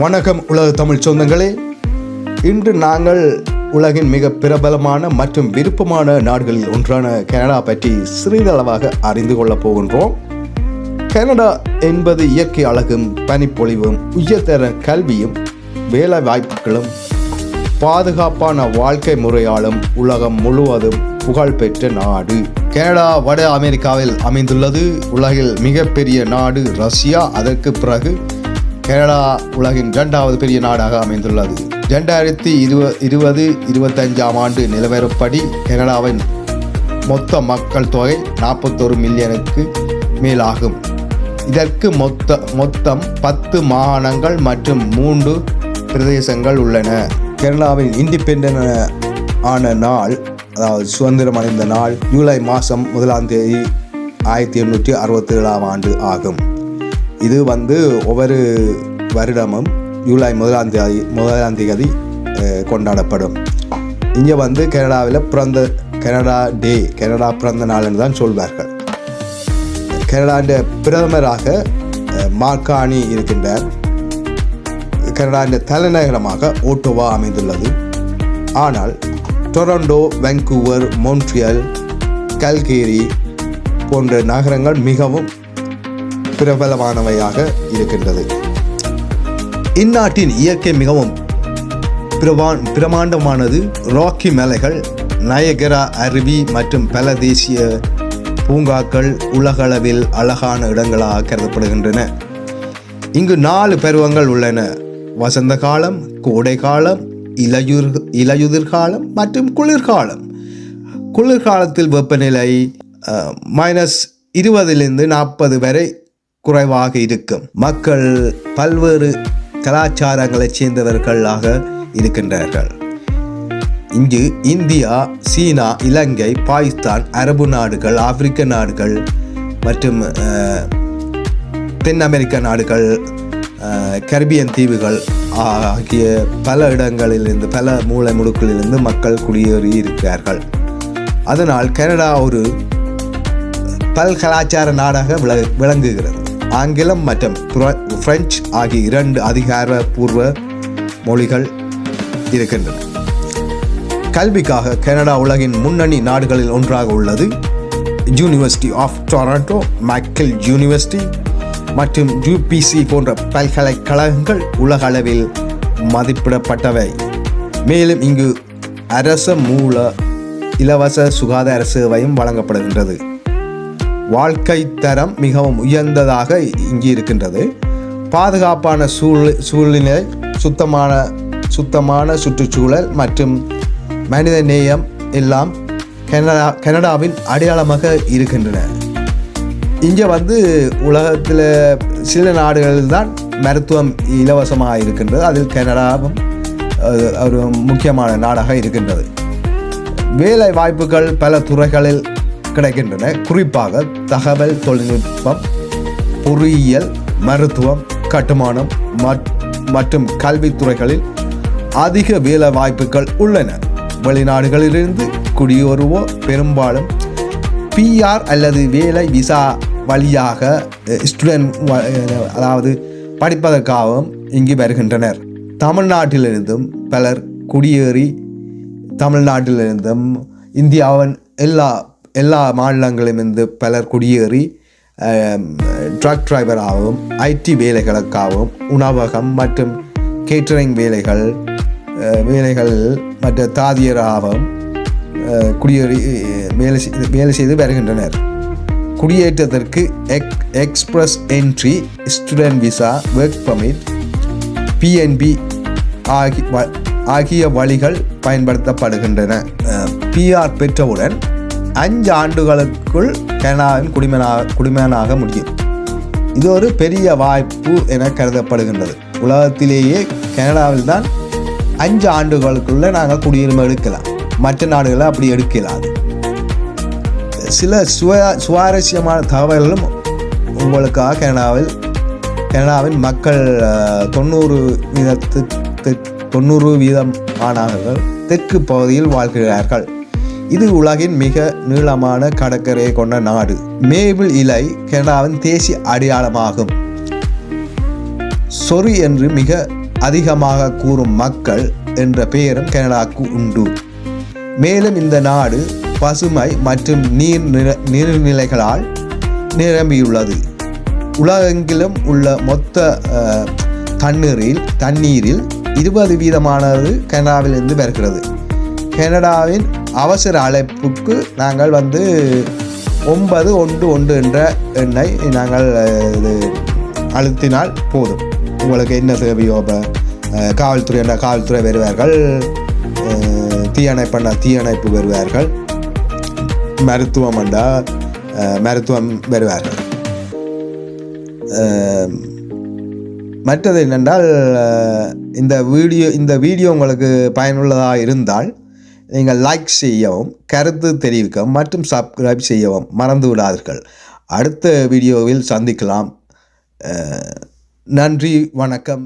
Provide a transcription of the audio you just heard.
வணக்கம் உலக தமிழ் சொந்தங்களே. இன்று நாங்கள் உலகின் மிக பிரபலமான மற்றும் விருப்பமான நாடுகளில் ஒன்றான கனடா பற்றி சிறிதளவாக அறிந்து கொள்ளப் போகின்றோம். கனடா என்பது இயற்கை அழகும் பனிப்பொழிவும் உயர்தர கல்வியும் வேலை வாய்ப்புகளும் பாதுகாப்பான வாழ்க்கை முறையாலும் உலகம் முழுவதும் புகழ்பெற்ற நாடு. கனடா வட அமெரிக்காவில் அமைந்துள்ளது. உலகில் மிகப்பெரிய நாடு ரஷ்யா. அதற்கு பிறகு கனடா உலகின் இரண்டாவது பெரிய நாடாக அமைந்துள்ளது. ரெண்டாயிரத்தி இருவ இருபது இருபத்தஞ்சாம் ஆண்டு நிலவரப்படி கனடாவின் மொத்த மக்கள் தொகை நாற்பத்தொரு மில்லியனுக்கு மேலாகும். இதற்கு மொத்த மொத்தம் பத்து மாகாணங்கள் மற்றும் மூன்று பிரதேசங்கள் உள்ளன. கேரளாவின் இண்டிபெண்ட் ஆன நாள் அதாவது சுதந்திரம் அடைந்த நாள் ஜூலை மாதம் முதலாம் தேதி ஆயிரத்தி எண்ணூற்றி அறுபத்தி ஏழாம் ஆண்டு ஆகும். இது வந்து ஒவ்வொரு வருடமும் ஜூலை முதலாம் தேதி முதலாம் தேதி கொண்டாடப்படும். இங்கே வந்து கனடாவில் பிறந்த கனடா டே கனடா பிறந்த நாள்னு தான் சொல்வார்கள். கனடாண்ட பிரதமராக அஹ், மார்கானி இருக்கின்றார். கனடாண்ட தலைநகரமாக ஓட்டோவா அமைந்துள்ளது. ஆனால் டொரண்டோ வெங்கூவர் மோன்ட்ரியல் கல்கேரி போன்ற நகரங்கள் மிகவும் பிரபலமானவையாக இருக்கின்றது. இந்நாட்டின் இயற்கை மிகவும் பிரமாண் பிரமாண்டமானது. ராக்கி மலைகள் நயகரா அருவி மற்றும் பல தேசிய பூங்காக்கள் உலகளவில் அழகான இடங்களாக கருதப்படுகின்றன. இங்கு நாலு பருவங்கள் உள்ளன. வசந்த காலம் கோடை காலம் இலையுர் இலையுதிர் காலம் மற்றும் குளிர்காலம். குளிர்காலத்தில் வெப்பநிலை மைனஸ் இருபதிலிருந்து நாற்பது வரை குறைவாக இருக்கும். மக்கள் பல்வேறு கலாச்சாரங்களைச் சேர்ந்தவர்களாக இருக்கின்றார்கள். இங்கு இந்தியா சீனா இலங்கை பாகிஸ்தான் அரபு நாடுகள் ஆப்பிரிக்க நாடுகள் மற்றும் தென் அமெரிக்க நாடுகள் கரிபியன் தீவுகள் ஆகிய பல இடங்களிலிருந்து பல மூலை முடுக்களிலிருந்து மக்கள் குடியேறி இருக்கிறார்கள். அதனால் கனடா ஒரு பல்கலாச்சார நாடாக விள விளங்குகிறது. ஆங்கிலம் மற்றும் பிரெஞ்சு ஆகிய இரண்டு அதிகாரப்பூர்வ மொழிகள் இருக்கின்றன. கல்விக்காக கனடா உலகின் முன்னணி நாடுகளில் ஒன்றாக உள்ளது. University of Toronto McGill university மற்றும் யூபிசி போன்ற பல்கலைக்கழகங்கள் உலக அளவில் மதிப்பிடப்பட்டவை. மேலும் இங்கு அரச மூல இலவச சுகாதார சேவையும் வழங்கப்படுகின்றது. வாழ்க்கை தரம் மிகவும் உயர்ந்ததாக இங்கு இருக்கின்றது. பாதுகாப்பான சூழ் சூழ்நிலை சுத்தமான சுத்தமான சுற்றுச்சூழல் மற்றும் மனித நேயம் எல்லாம் கனடா கனடாவின் அடையாளமாக இருக்கின்றன. இங்கே வந்து உலகத்தில் சில நாடுகளில் தான் மருத்துவம் இலவசமாக இருக்கின்றது. அதில் கனடாவும் ஒரு முக்கியமான நாடாக இருக்கின்றது. வேலை வாய்ப்புகள் பல துறைகளில் கிடைக்கின்றன. குறிப்பாக தகவல் தொழில்நுட்பம் பொறியியல் மருத்துவம் கட்டுமானம் மற்றும் கல்வித்துறைகளில் அதிக வேலை வாய்ப்புகள் உள்ளன. வெளிநாடுகளிலிருந்து குடியேறுவோர் பெரும்பாலும் பிஆர் அல்லது வேலை விசா வழியாக ஸ்டூடெண்ட் அதாவது படிப்பதற்காகவும் இங்கு வருகின்றனர். தமிழ்நாட்டிலிருந்தும் பலர் குடியேறி தமிழ்நாட்டிலிருந்தும் இந்தியாவின் எல்லா எல்லா மாநிலங்களிலிருந்து பலர் குடியேறி ட்ரக் டிரைவராகவும் ஐடி வேலைகளுக்காகவும் உணவகம் மற்றும் கேட்டரிங் வேலைகள் வேலைகள் மற்ற தாதியராகவும் குடியேறி வேலை வேலை செய்து வருகின்றனர். குடியேற்றத்திற்கு ex express entry student visa work permit PNP ஆகி வ- ஆகிய வழிகள் பயன்படுத்தப்படுகின்றன. பிஆர் பெற்றவுடன் அஞ்சு ஆண்டுகளுக்குள் கனடாவின் குடிமனாக குடிமகனாக முடியும். இது ஒரு பெரிய வாய்ப்பு என கருதப்படுகின்றது. உலகத்திலேயே கனடாவில் தான் அஞ்சு ஆண்டுகளுக்குள்ளே நாங்கள் குடியுரிமை எடுக்கலாம். மற்ற நாடுகளை அப்படி எடுக்கலாது. சில சுவா சுவாரஸ்யமான தகவல்களும் உங்களுக்காக கனடாவில் கனடாவின் மக்கள் தொண்ணூறு வீதத்து தெற்- தொண்ணூறு வீதம் மாணவர்கள் தெற்கு பகுதியில் வாழ்கிறார்கள். இது உலகின் மிக நீளமான கடற்கரையை கொண்ட நாடு. மேபிள் இலை கனடாவின் தேசிய அடையாளமாகும். சொறி என்று மிக அதிகமாக கூறும் மக்கள் என்ற பெயரும் கனடாவுக்கு உண்டு. மேலும் இந்த நாடு பசுமை மற்றும் நீர் நில- நீர்நிலைகளால் நிரம்பியுள்ளது. உலகெங்கிலும் உள்ள மொத்த தண்ணீரில் தண்ணீரில் இருபது வீதமானது கனடாவிலிருந்து வருகிறது. கனடாவின் அவசர அழைப்புக்கு நாங்கள் வந்து ஒன்பது ஒன்று ஒன்று என்ற எண்ணை நாங்கள் இது அழுத்தினால் போதும். உங்களுக்கு என்ன தேவையோ இப்போ காவல்துறை என்ற காவல்துறை வருவார்கள் தீயணைப்பண்ண தீயணைப்பு வருவார்கள் மருத்துவம் என்றால் மருத்துவம் வருவார்கள். மற்றது என்னென்றால் இந்த வீடியோ இந்த வீடியோ உங்களுக்கு பயனுள்ளதாக இருந்தால் நீங்கள் லைக் செய்யவும் கருத்து தெரிவிக்கவும் மற்றும் சப்ஸ்கிரைப் செய்யவும் மறந்து விடாதீர்கள். அடுத்த வீடியோவில் சந்திக்கலாம். நன்றி வணக்கம்.